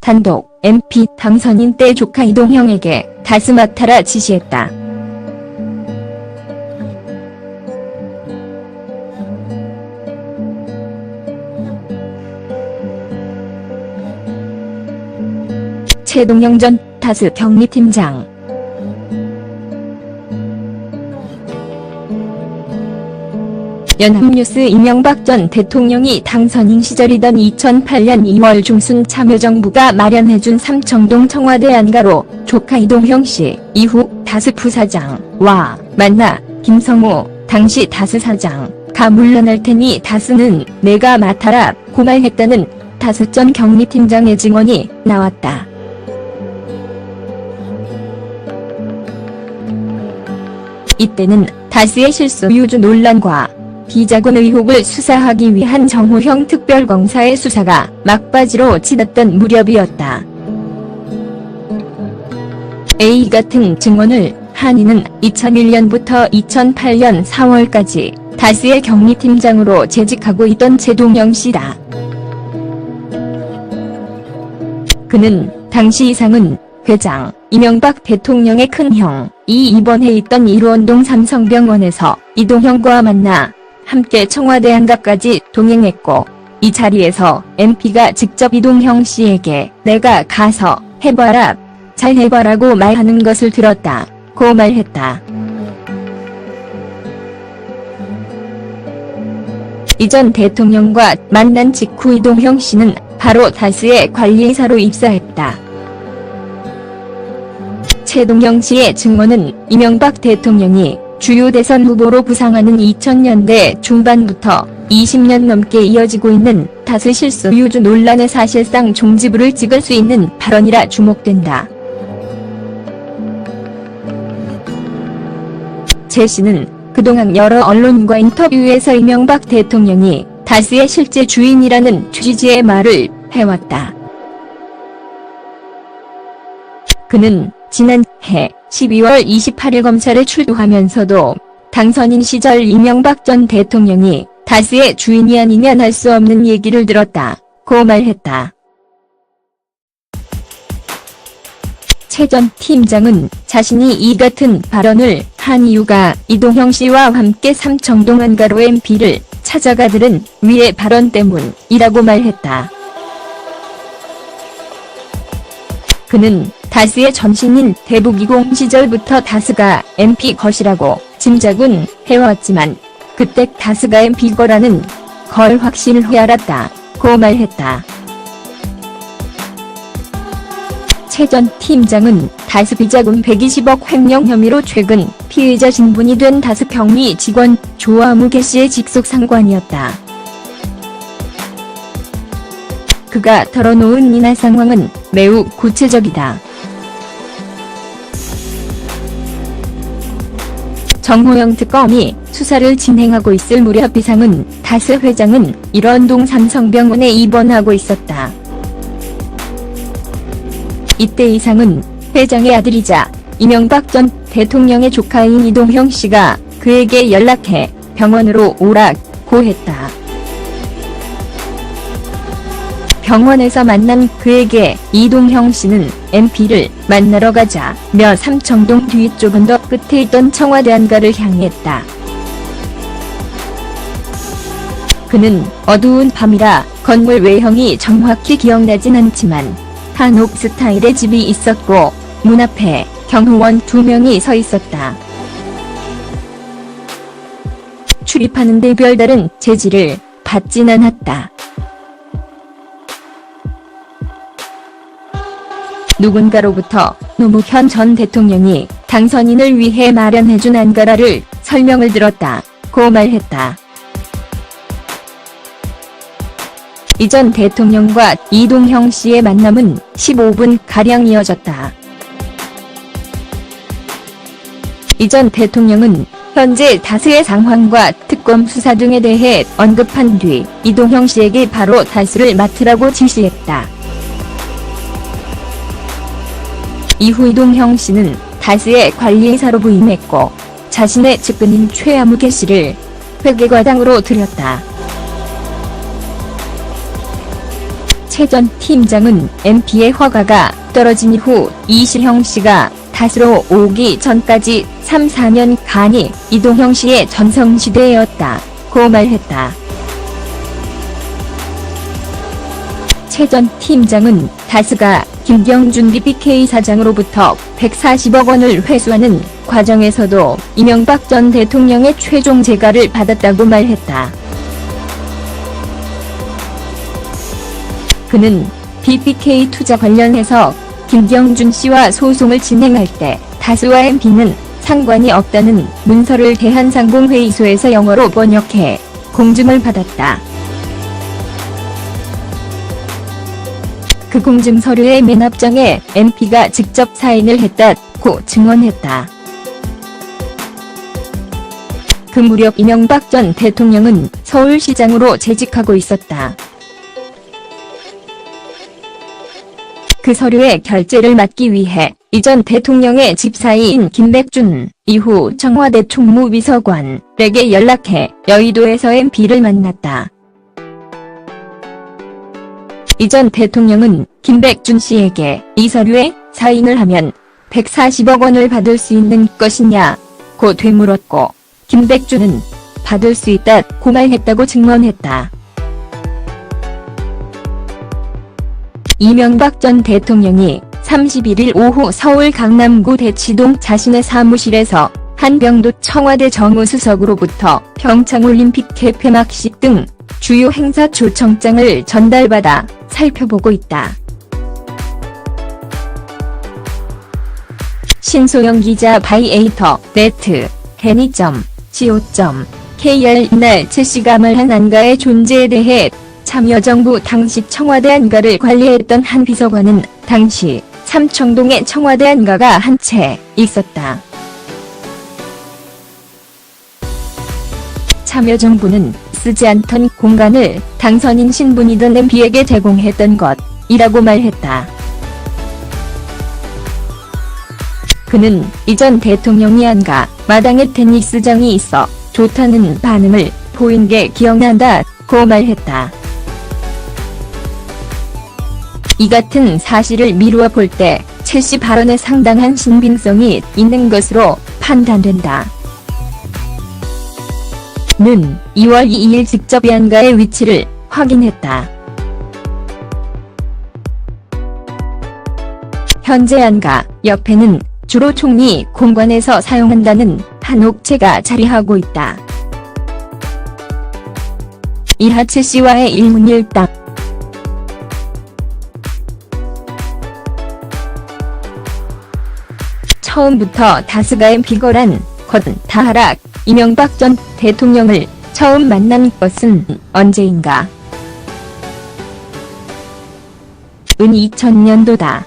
단독 MP 당선인 때 조카 이동형에게 다스 맡아라 지시했다. 최동영 전 다스 경리팀장 연합뉴스 이명박 전 대통령이 당선인 시절이던 2008년 2월 중순 참여정부가 마련해준 삼청동 청와대 안가로 조카 이동형 씨, 이후 다스 부사장와 만나 김성호 당시 다스 사장 가 물러날 테니 다스는 내가 맡아라 고말했다는 다스 전 경리팀장의 증언이 나왔다. 이때는 다스의 실수 유주 논란과 비자금 의혹을 수사하기 위한 정호형 특별검사의 수사가 막바지로 치닫던 무렵이었다. A 같은 증언을 한이는 2001년부터 2008년 4월까지 다스의 격리팀장으로 재직하고 있던 제동영 씨다. 그는 당시 이상은 회장 이명박 대통령의 큰형 이 입원해 있던 일원동 삼성병원에서 이동형과 만나 함께 청와대 안가까지 동행했고 이 자리에서 MP가 직접 이동형 씨에게 내가 가서 해봐라 잘 해봐라고 말하는 것을 들었다 고 말했다. 이전 대통령과 만난 직후 이동형 씨는 바로 다스의 관리사로 입사했다. 최동영 씨의 증언은 이명박 대통령이 주요 대선 후보로 부상하는 2000년대 중반부터 20년 넘게 이어지고 있는 다스 실수 유주 논란의 사실상 종지부를 찍을 수 있는 발언이라 주목된다. 최 씨는 그동안 여러 언론과 인터뷰에서 이명박 대통령이 다스의 실제 주인이라는 취지의 말을 해왔다. 그는 지난해 12월 28일 검찰에 출두하면서도 당선인 시절 이명박 전 대통령이 다스의 주인이 아니면 할 수 없는 얘기를 들었다. 고 말했다. 최 전 팀장은 자신이 이 같은 발언을 한 이유가 이동형 씨와 함께 삼청동 안가로 MP를 찾아가 들은 위의 발언 때문이라고 말했다. 그는 다스의 전신인 대북이공 시절부터 다스가 MP 것이라고 짐작은 해왔지만 그때 다스가 MP 거라는 걸 확실히 알았다. 고 말했다. 최전 팀장은 다스 비자금 120억 횡령 혐의로 최근 피의자 신분이 된 다스 경리 직원 조아무개 씨의 직속 상관이었다. 그가 털어놓은 이날 상황은 매우 구체적이다. 정호영 특검이 수사를 진행하고 있을 무렵 이상은 다스 회장은 일원동 삼성병원에 입원하고 있었다. 이때 이상은 회장의 아들이자 이명박 전 대통령의 조카인 이동형 씨가 그에게 연락해 병원으로 오라고 했다. 병원에서 만난 그에게 이동형 씨는 MP를 만나러 가자 며 삼청동 뒤쪽 언덕 끝에 있던 청와대 안가를 향했다. 그는 어두운 밤이라 건물 외형이 정확히 기억나진 않지만 한옥 스타일의 집이 있었고 문 앞에 경호원 두 명이 서 있었다. 출입하는데 별다른 제지를 받진 않았다. 누군가로부터 노무현 전 대통령이 당선인을 위해 마련해준 안가라를 설명을 들었다. 고 말했다. 이전 대통령과 이동형 씨의 만남은 15분 가량 이어졌다. 이전 대통령은 현재 다스의 상황과 특검 수사 등에 대해 언급한 뒤 이동형 씨에게 바로 다스를 맡으라고 지시했다. 이후 이동형 씨는 다스의 관리사로 부임했고 자신의 측근인 최아무개 씨를 회계과장으로 들였다. 최전 팀장은 MP의 허가가 떨어진 이후 이시형 씨가 다스로 오기 전까지 3, 4년 간이 이동형 씨의 전성시대였다. 고 말했다. 최전 팀장은 다스가 김경준 BPK 사장으로부터 140억 원을 회수하는 과정에서도 이명박 전 대통령의 최종 재가를 받았다고 말했다. 그는 BPK 투자 관련해서 김경준 씨와 소송을 진행할 때 다스와 MP는 상관이 없다는 문서를 대한상공회의소에서 영어로 번역해 공증을 받았다. 그 공증 서류의 맨 앞장에 MP가 직접 사인을 했다고 증언했다. 그 무렵 이명박 전 대통령은 서울시장으로 재직하고 있었다. 그 서류의 결제를 막기 위해 이전 대통령의 집사이인 김백준, 이후 청와대 총무비서관에게 연락해 여의도에서 MP를 만났다. 이전 대통령은 김백준 씨에게 이 서류에 사인을 하면 140억 원을 받을 수 있는 것이냐 고 되물었고 김백준은 받을 수 있다고 말했다고 증언했다. 이명박 전 대통령이 31일 오후 서울 강남구 대치동 자신의 사무실에서 한병도 청와대 정무수석으로부터 평창올림픽 개폐막식 등 주요 행사 초청장을 전달받아 살펴보고 있다. 신소영 기자 바이에이터 네트 개니.co.kr 이날 최씨가 말한 안가의 존재에 대해 참여정부 당시 청와대 안가를 관리했던 한 비서관은 당시 삼청동에 청와대 안가가 한 채 있었다. 참여정부는 쓰지 않던 공간을 당선인 신분이던 MP에게 제공했던 것이라고 말했다. 그는 이전 대통령이 안가 마당에 테니스장이 있어 좋다는 반응을 보인 게 기억난다 고 말했다. 이 같은 사실을 미루어 볼 때 최씨 발언에 상당한 신빙성이 있는 것으로 판단된다. 는 2월 2일 직접 안가의 위치를 확인했다. 현재 안가 옆에는 주로 총리 공관에서 사용한다는 한 옥체가 자리하고 있다. 이하채 씨와의 일문일답 처음부터 다스가의 비거란 것은 다하락 이명박 전 대통령을 처음 만난 것은 언제인가? 은 2000년도다.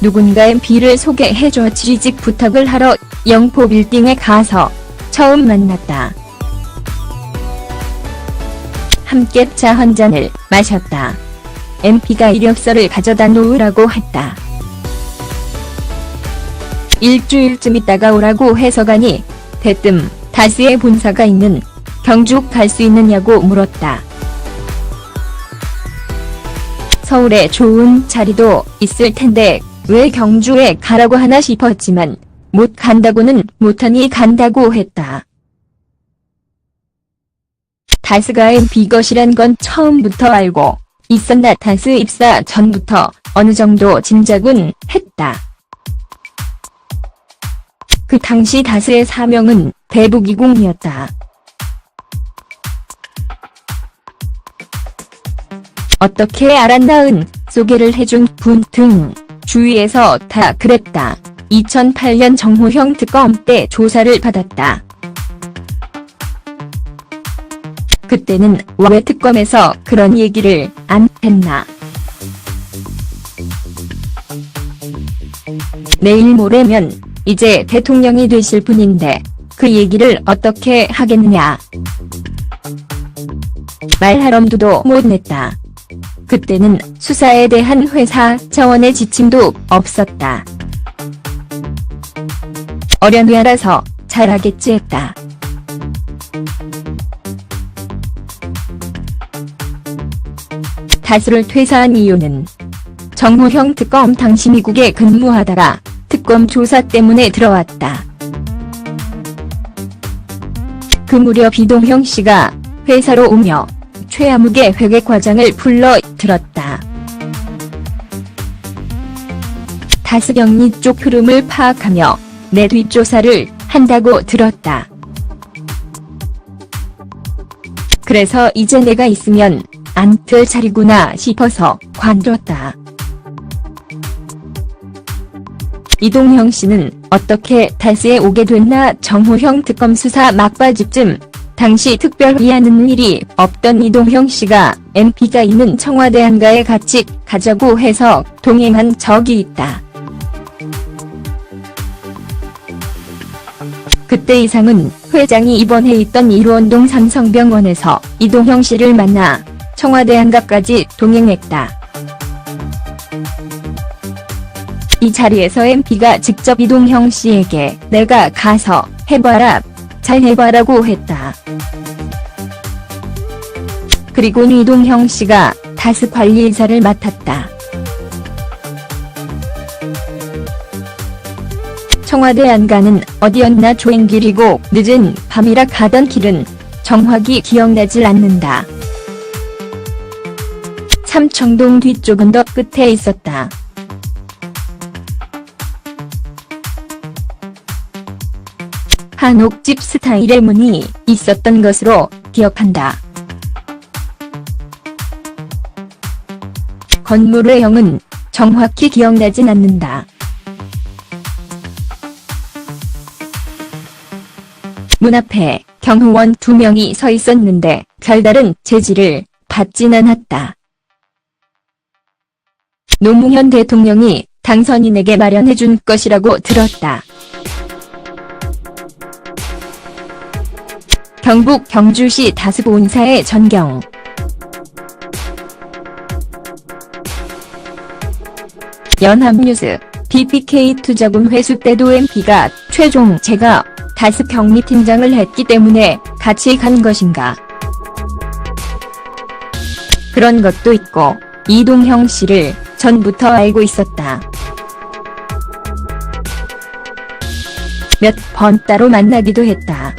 누군가의 비를 소개해줘 취직 부탁을 하러 영포 빌딩에 가서 처음 만났다. 함께 차 한 잔을 마셨다. MP가 이력서를 가져다 놓으라고 했다. 일주일쯤 있다가 오라고 해서 가니 대뜸 다스의 본사가 있는 경주 갈 수 있느냐고 물었다. 서울에 좋은 자리도 있을 텐데 왜 경주에 가라고 하나 싶었지만 못 간다고는 못하니 간다고 했다. 다스가의 비것이란 건 처음부터 알고 있었나 다스 입사 전부터 어느 정도 짐작은 했다. 그 당시 다스의 사명은 대북이공이었다. 어떻게 알았나은 소개를 해준 분 등 주위에서 다 그랬다. 2008년 정호형 특검 때 조사를 받았다. 그때는 왜 특검에서 그런 얘기를 안 했나. 내일 모레면 이제 대통령이 되실 분인데 그 얘기를 어떻게 하겠느냐. 말할 엄두도 못 냈다. 그때는 수사에 대한 회사 차원의 지침도 없었다. 어련히 알아서 잘하겠지 했다. 다수를 퇴사한 이유는 정호형 특검 당시 미국에 근무하다가 특검 조사 때문에 들어왔다. 그 무렵 이동형 씨가 회사로 오며 최아무개 회계 과장을 불러 들었다. 다스경리 쪽 흐름을 파악하며 내 뒷조사를 한다고 들었다. 그래서 이제 내가 있으면 안틀 차리구나 싶어서 관뒀다. 이동형 씨는 어떻게 달스에 오게 됐나 정호형 특검 수사 막바지쯤 당시 특별히 하는 일이 없던 이동형 씨가 MP가 있는 청와대 한가에 같이 가자고 해서 동행한 적이 있다. 그때 이상은 회장이 입원해 있던 일원동 삼성병원에서 이동형 씨를 만나 청와대 한가까지 동행했다. 이 자리에서 MP가 직접 이동형 씨에게 내가 가서 해봐라, 잘 해봐라고 했다. 그리고 이동형 씨가 다스 관리이사를 맡았다. 청와대 안가는 어디였나 조행길이고 늦은 밤이라 가던 길은 정확히 기억나질 않는다. 삼청동 뒤쪽 은 더 끝에 있었다. 한옥집 스타일의 문이 있었던 것으로 기억한다. 건물의 형은 정확히 기억나진 않는다. 문 앞에 경호원 두 명이 서 있었는데 별다른 제지를 받진 않았다. 노무현 대통령이 당선인에게 마련해준 것이라고 들었다. 경북 경주시 다스본사의 전경 연합뉴스 BPK 투자금 회수 때도 MP가 최종 제가 다스 경리팀장을 했기 때문에 같이 간 것인가. 그런 것도 있고 이동형 씨를 전부터 알고 있었다. 몇 번 따로 만나기도 했다.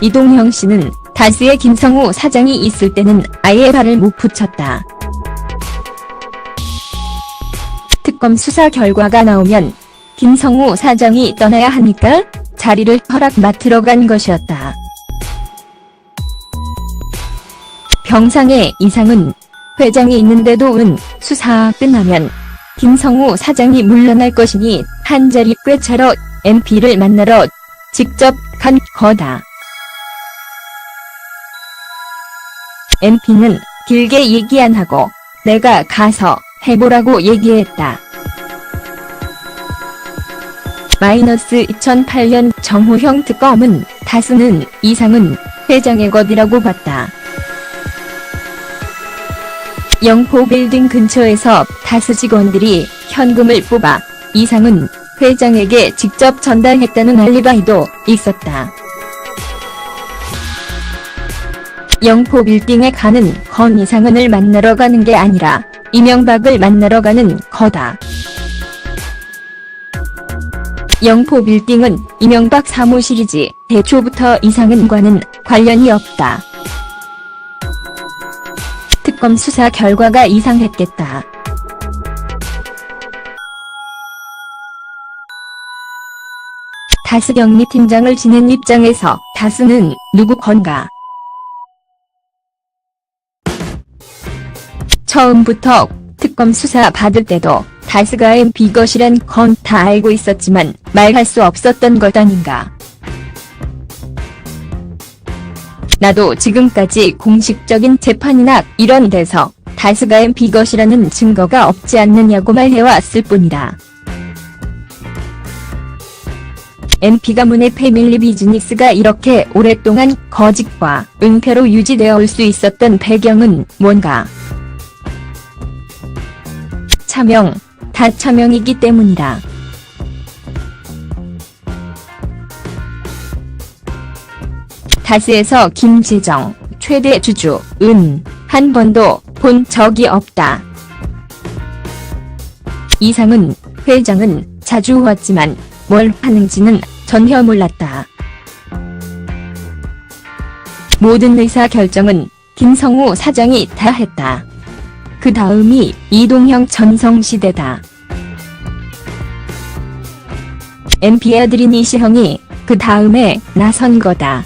이동형 씨는 다스의 김성우 사장이 있을 때는 아예 발을 못 붙였다. 특검 수사 결과가 나오면 김성우 사장이 떠나야 하니까 자리를 허락 맡으러 간 것이었다. 병상의 이상은 회장이 있는데도 은 수사 끝나면 김성우 사장이 물러날 것이니 한 자리 꿰차러 MP를 만나러 직접 간 거다. MP는 길게 얘기 안 하고 내가 가서 해보라고 얘기했다. 마이너스 2008년 정호형 특검은 다수는 이상은 회장의 것이라고 봤다. 영포 빌딩 근처에서 다수 직원들이 현금을 뽑아 이상은 회장에게 직접 전달했다는 알리바이도 있었다. 영포 빌딩에 가는 건 이상은을 만나러 가는 게 아니라 이명박을 만나러 가는 거다. 영포 빌딩은 이명박 사무실이지 대초부터 이상은과는 관련이 없다. 특검 수사 결과가 이상했겠다. 다스 격리 팀장을 지낸 입장에서 다스는 누구 건가? 처음부터 특검 수사 받을 때도 다스가 MP 것이란 건 다 알고 있었지만 말할 수 없었던 것 아닌가. 나도 지금까지 공식적인 재판이나 이런 데서 다스가 MP 것이라는 증거가 없지 않느냐고 말해왔을 뿐이다. MP가 문의 패밀리 비즈니스가 이렇게 오랫동안 거짓과 은폐로 유지되어 올 수 있었던 배경은 뭔가? 차명, 다차명이기 때문이다. 다스에서 김재정, 최대 주주, 은, 한 번도 본 적이 없다. 이상은, 회장은 자주 왔지만 뭘 하는지는 전혀 몰랐다. 모든 의사 결정은 김성우 사장이 다 했다. 그 다음이 이동형 전성시대다. MP의 아들인 이시형이 그 다음에 나선 거다.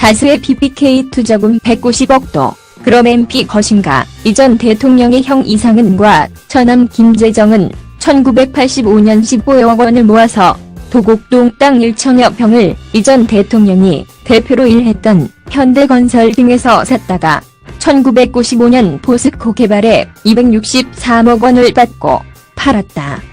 다수의 PPK 투자금 190억도, 그럼 MP 것인가? 이전 대통령의 형 이상은과 처남 김재정은 1985년 15억 원을 모아서 도곡동 땅 1천여 평을 이전 대통령이 대표로 일했던 현대건설 등에서 샀다가 1995년 포스코 개발에 263억 원을 받고 팔았다.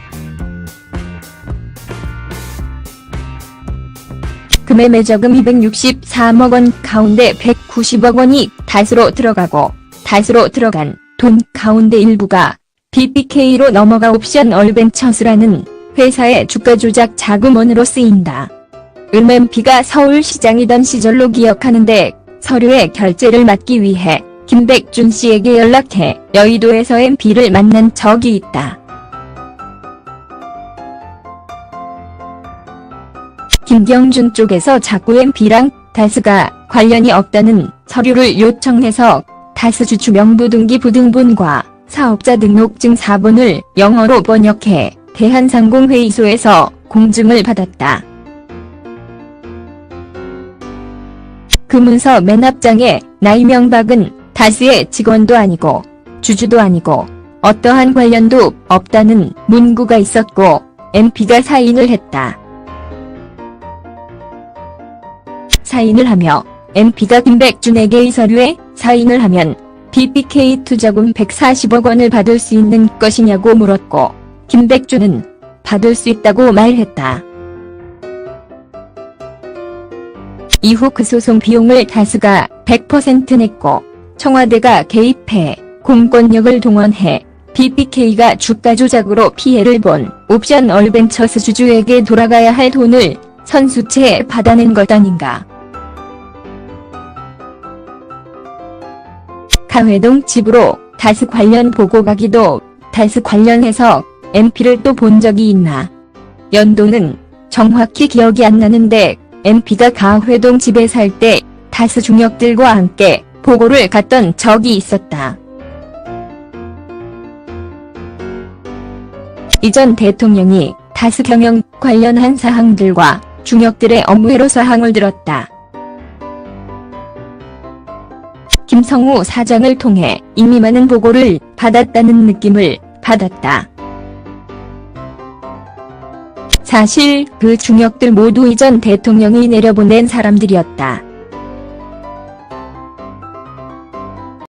금의 매저금 263억 원 가운데 190억 원이 다수로 들어가고 다수로 들어간 돈 가운데 일부가 BBK로 넘어가 옵션 얼벤처스라는 회사의 주가 조작 자금원으로 쓰인다. 은맨피가 서울시장이던 시절로 기억하는데 서류의 결제를 막기 위해 김백준 씨에게 연락해 여의도에서 MP를 만난 적이 있다. 김경준 쪽에서 자꾸 MP랑 다스가 관련이 없다는 서류를 요청해서 다스 주주 명부 등기 부등본과 사업자 등록증 4본을 영어로 번역해 대한상공회의소에서 공증을 받았다. 그 문서 맨 앞장에 나 이명박은 다스의 직원도 아니고 주주도 아니고 어떠한 관련도 없다는 문구가 있었고 MP가 사인을 했다. 사인을 하며 MP가 김백준에게 이 서류에 사인을 하면 BBK 투자금 140억 원을 받을 수 있는 것이냐고 물었고 김백준은 받을 수 있다고 말했다. 이후 그 소송 비용을 다수가 100% 냈고 청와대가 개입해 공권력을 동원해 BBK가 주가 조작으로 피해를 본 옵션 얼벤처스 주주에게 돌아가야 할 돈을 선수채 받아낸 것 아닌가. 가회동 집으로 다스 관련 보고 가기도 다스 관련해서 MP를 또 본 적이 있나. 연도는 정확히 기억이 안 나는데 MP가 가회동 집에 살 때 다스 중역들과 함께 보고를 갔던 적이 있었다. 이전 대통령이 다스 경영 관련한 사항들과 중역들의 업무회로 사항을 들었다. 김성우 사장을 통해 이미 많은 보고를 받았다는 느낌을 받았다. 사실 그 중역들 모두 이전 대통령이 내려보낸 사람들이었다.